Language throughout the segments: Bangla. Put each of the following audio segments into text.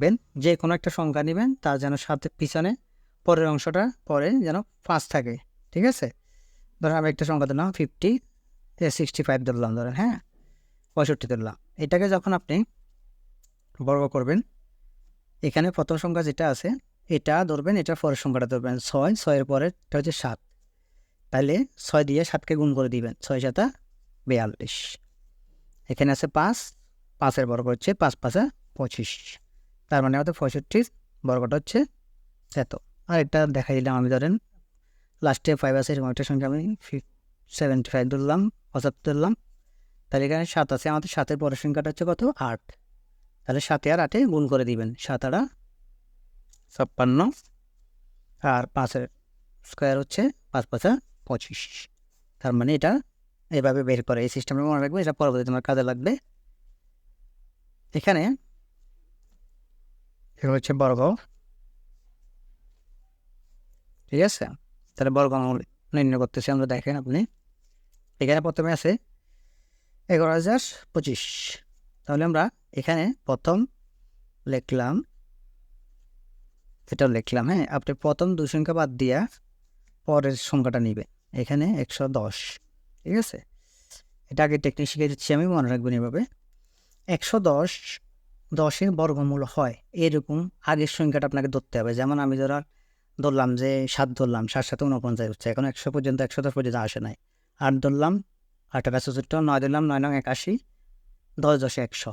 বেন যে কোনো একটা সংখ্যা নেবেন তার যেন সাথে পিছনে পরের অংশটা পরে যেন পাঁচ থাকে, ঠিক আছে? ধরেন আমি একটা সংখ্যা দিলাম ফিফটি সিক্সটি ফাইভ ধরলাম, ধরেন হ্যাঁ? পঁয়ষট্টি ধরলাম। এটাকে যখন আপনি বর্গ করবেন, এখানে প্রথম সংখ্যা যেটা আছে, এটা ধরবেন, এটা পরের সংখ্যাটা ধরবেন, ছয়, ছয়ের পরেরটা হচ্ছে সাত। তাহলে ছয় দিয়ে সাতকে গুণ করে দিবেন, ছয় সাতা বিয়াল্লিশ। এখানে আছে পাঁচ, পাঁচের বর্গ হচ্ছে পাঁচ পাঁচা পঁচিশ। তার মানে আমাদের পঁয়ষট্টির বর্গটা হচ্ছে এত আর এটা দেখাই দিলাম আমি, ধরেন লাস্টে ফাইভ আছে, এরকম একটা সংখ্যা আমি সেভেন্টি ফাইভ ধরলাম, পঁচাত্তর ধরলাম। তাহলে এখানে সাত আছে, আমাদের সাতের পরের সংখ্যাটা হচ্ছে কত? আট। তাহলে সাতে আর আটে গুণ করে দিবেন, সাত আটা ছাপ্পান্ন। আর পাঁচের স্কোয়ার হচ্ছে পাঁচ পাঁচা পঁচিশ। তার মানে এটা এভাবে বের করে, এই সিস্টেমটা মনে রাখবে, এটা পরবর্তী তোমার কাজে লাগবে। এখানে হচ্ছে বর্গ ঠিক আছে? তাহলে বর্গমূল নির্ণয় করতেছি, আমরা দেখেন আপনি। এখানে প্রথমে আছে এগারো হাজার পঁচিশ। তাহলে আমরা এখানে প্রথম লিখলাম এটা লিখলাম হ্যাঁ? আপনি প্রথম দুই সংখ্যা বাদ দিয়া পরের সংখ্যাটা নিবে এখানে একশো দশ। ঠিক আছে? এটা আগে টেকনিক শিখে দিচ্ছি আমি, মনে রাখবেন এভাবে। একশো দশ দশের বর্গমূল হয়। এরকম আগের সংখ্যাটা আপনাকে ধরতে হবে। যেমন আমি ধরা ধরলাম যে সাত ধরলাম, সাত সাথে উনপঞ্চাশ হচ্ছে। এখন একশো পর্যন্ত, একশো দশ পর্যন্ত আসে নাই। আট ধরলাম, আট আট চৌষট্টি নয় ধরলাম, নয় নং একাশি, দশ দশে একশো।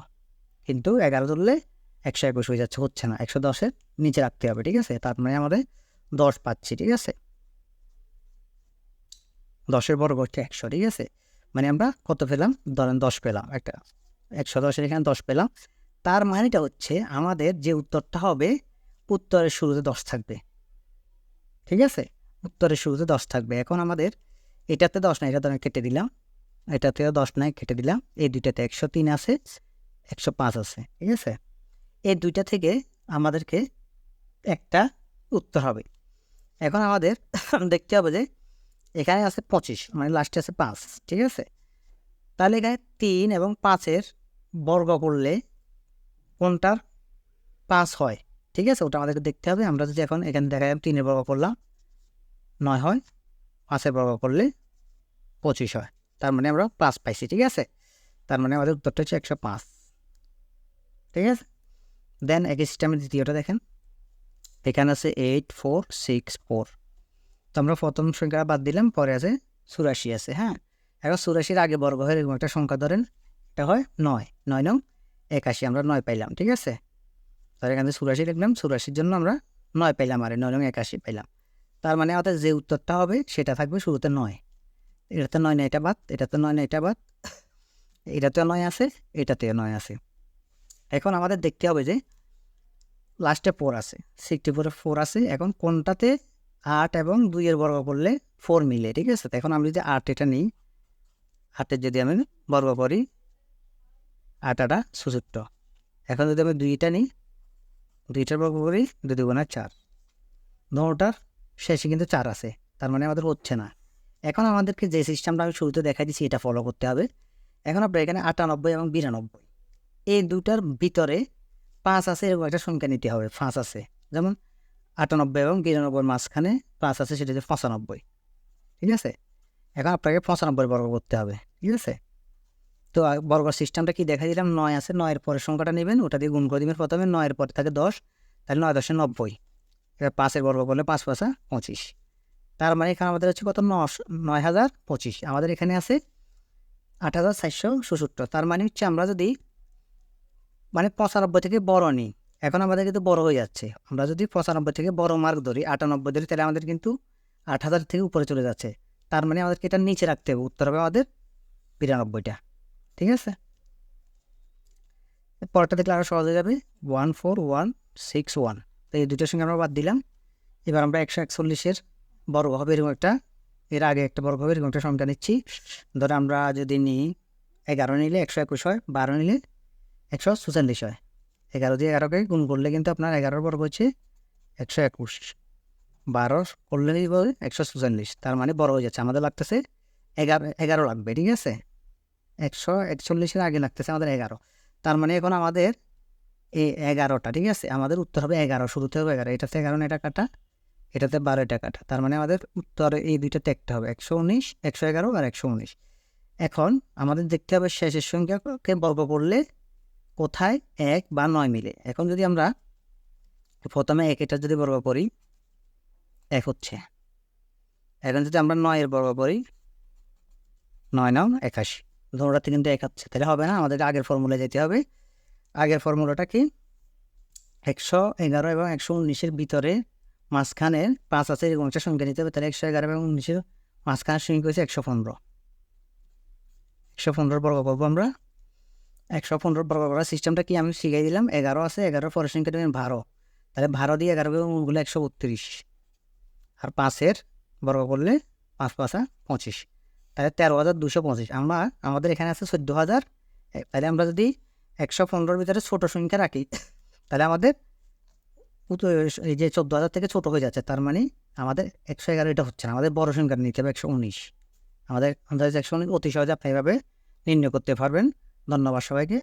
কিন্তু এগারো ধরলে একশো একুশ হয়ে যাচ্ছে, হচ্ছে না। একশো দশের নিচে রাখতে হবে, ঠিক আছে? তার মানে আমাদের দশ পাচ্ছি, ঠিক আছে? দশের বর্গ হচ্ছে একশো, ঠিক আছে? মানে আমরা কত পেলাম? ধরেন দশ পেলাম একটা। একশো দশের এখানে দশ পেলাম। তার মানেটা হচ্ছে আমাদের যে উত্তরটা হবে, উত্তরের শুরুতে দশ থাকবে। ঠিক আছে? উত্তরের শুরুতে দশ থাকবে। এখন আমাদের এটাতে দশ নাই এটা ধরেন কেটে দিলাম। এটাতে দশ নাই, কেটে দিলাম। এই দুইটাতে একশো তিন আছে, একশো পাঁচ আছে। ঠিক আছে? এই দুইটা থেকে আমাদেরকে একটা উত্তর হবে। এখন আমাদের দেখতে হবে যে এখানে আছে পঁচিশ মানে লাস্টে আছে পাঁচ। ঠিক আছে? তাহলে এখানে তিন এবং পাঁচের বর্গ করলে কোনটার পাঁচ হয়, ঠিক আছে? ওটা আমাদেরকে দেখতে হবে। আমরা যদি এখন এখানে দেখা যাবে তিনের বর্গ করলাম, নয় হয়, পাঁচের বর্গ করলে পঁচিশ হয়। তার মানে আমরা পাঁচ পাইছি, ঠিক আছে? তার মানে আমাদের উত্তরটা হচ্ছে একশো পাঁচ, ঠিক আছে? দেন একই সিস্টেমের দ্বিতীয়টা দেখেন। এখানে আছে এইট ফোর সিক্স ফোর তো আমরা প্রথম সংখ্যা বাদ দিলাম, পরে আছে চুরাশি আছে হ্যাঁ? এখন চুরাশির আগে বর্গ হয়ে, এরকম একটা সংখ্যা ধরেন, এটা হয় নয়। নয় নং একাশি, আমরা নয় পাইলাম, ঠিক আছে? তাহলে এখানে চুরাশি লিখলাম, চুরাশির জন্য আমরা নয় পাইলাম, আর নয় একাশি পাইলাম। তার মানে আমাদের যে উত্তরটা হবে সেটা থাকবে শুরুতে নয়। এটাতে নয় না এটা বাদ, এটাতে নয় না এটা বাদ, এটাতেও নয় আছে, এটাতেও নয় আছে। এখন আমাদের দেখতে হবে যে লাস্টে ফোর আছে। সিক্সটি ফোরে ফোর আছে, এখন কোনটাতে আট এবং দুইয়ের বর্গ করলে ফোর মিলে, ঠিক আছে? তো এখন আমি যদি আট এটা নিই, আটের যদি আমি বর্গ করি আট আটা সুসুট্ট এখন যদি আমি দুইটা নিই, দুইটার বর্গ করি, দুই দুগুণা চার। নটার শেষে কিন্তু চার আছে, তার মানে আমাদের হচ্ছে না। এখন আমাদেরকে যে সিস্টেমটা আমি শুরুতে দেখা দিচ্ছি এটা ফলো করতে হবে। এখন আপনার এখানে আটানব্বই এবং বিরানব্বই, এই দুটার ভিতরে পাঁচ আছে এরকম একটা সংখ্যা নিতে হবে, পাঁচ আছে। যেমন আটানব্বই এবং বিরানব্বই মাঝখানে পাঁচ আছে, সেটা হচ্ছে পঁচানব্বই। ঠিক আছে? এখন আপনাকে পঁচানব্বই বর্গ করতে হবে, ঠিক আছে? তো বর্গ সিস্টেমটা কি দেখা দিলাম? নয় আছে নয়ের পরের সংখ্যাটা নেবেন ওটা দিয়ে গুণ করে দিবেন প্রথমে নয়ের পরে থাকে দশ, তাহলে নয় দশে নব্বই। এবার পাঁচের বর্গ করলে পাঁচ পাঁচা পঁচিশ। তার মানে এখানে আমাদের হচ্ছে কত? নশ, নয় হাজার পঁচিশ। আমাদের এখানে আছে আট হাজার চারশো ষষট্টি। তার মানে হচ্ছে আমরা যদি মানে পঁচানব্বই থেকে বড় নিই, এখন আমাদের কিন্তু বড় হয়ে যাচ্ছে। আমরা যদি পঁচানব্বই থেকে বড় মার্ক ধরি, আটানব্বই ধরি, তাহলে আমাদের কিন্তু আট হাজার থেকে উপরে চলে যাচ্ছে। তার মানে আমাদেরকে এটা নিচে রাখতে হবে, উত্তর হবে আমাদের বিরানব্বইটা। ঠিক আছে? পরটা দেখলে আরও সহজ হয়ে যাবে। One four one six one তো এই দুটোর সঙ্গে আমরা বাদ দিলাম। এবার আমরা একশো একচল্লিশের বর্গ হবে এরকম একটা। এর আগে একটা বর্গ হবে, এরকম একটা সংখ্যা নিচ্ছি। ধরো আমরা যদি নিই, এগারো নিলে একশো একুশ হয়, বারো নিলে একশো চুচাল্লিশ হয়। এগারো দিয়ে এগারোকে গুণ করলে কিন্তু আপনার এগারোর বর্গ হচ্ছে একশো একুশ। বারো করলে একশো চুচাল্লিশ তার মানে বড় হয়ে যাচ্ছে। আমাদের লাগতেছে এগারো এগারো লাগবে, ঠিক আছে? একশো একচল্লিশের আগে লাগতেছে আমাদের এগারো। তার মানে এখন আমাদের এই এগারোটা, ঠিক আছে? আমাদের উত্তর হবে এগারো, শুরুতে হবে এগারো। এটাতে এগারো এটা কাটা, এটাতে বারো এটা কাটা। তার মানে আমাদের উত্তর এই দুইটা দেখতে হবে, একশো উনিশ, একশো এগারো আর একশো উনিশ। এখন আমাদের দেখতে হবে শেষের সংখ্যাকে বর্গ করলে কোথায়? এক বা নয় মিলে। এখন যদি আমরা প্রথমে এক এটা যদি বর্গ করি, এক হচ্ছে। এখন যদি আমরা নয়ের বর্গ করি, নয় নাও একাশি। ধরোটাতে কিন্তু এক হচ্ছে তাহলে হবে না? আমাদের আগের ফর্মুলায় যেতে হবে। আগের ফর্মুলাটা কি? একশো এগারো এবং একশো উনিশের ভিতরে মাঝখানে পাঁচ আছে, এরকম একটা সংখ্যা নিতে হবে। তাহলে একশো এগারো এবং উনিশের মাঝখানে সংখ্যা হচ্ছে একশো পনেরো। একশো পনেরো বর্গ করব আমরা। একশো পনেরো বর্গ করার সিস্টেমটা কি? আমি শিখাই দিলাম। এগারো আছে, এগারোর পরের সংখ্যা দেবেন বারো। তাহলে বারো দিয়ে এগারো গুলো একশো বত্রিশ। আর পাঁচের বর্গ করলে পাঁচ পাঁচা পঁচিশ। তাহলে তেরো হাজার দুশো পঁচিশ। আমরা, আমাদের এখানে আছে চোদ্দ হাজার। তাহলে আমরা যদি একশো পনেরোর ভিতরে ছোটো সংখ্যা রাখি, তাহলে আমাদের এই যে চোদ্দ হাজার থেকে ছোটো হয়ে যাচ্ছে, তার মানে আমাদের একশো এগারো এটা হচ্ছে না, আমাদের বড় সংখ্যা নিতে হবে একশো উনিশ। আমাদের আন্দাজ একশো উনিশ অতি সহজে আপনি এভাবে নির্ণয় করতে পারবেন। ধন্যবাদ সবাইকে।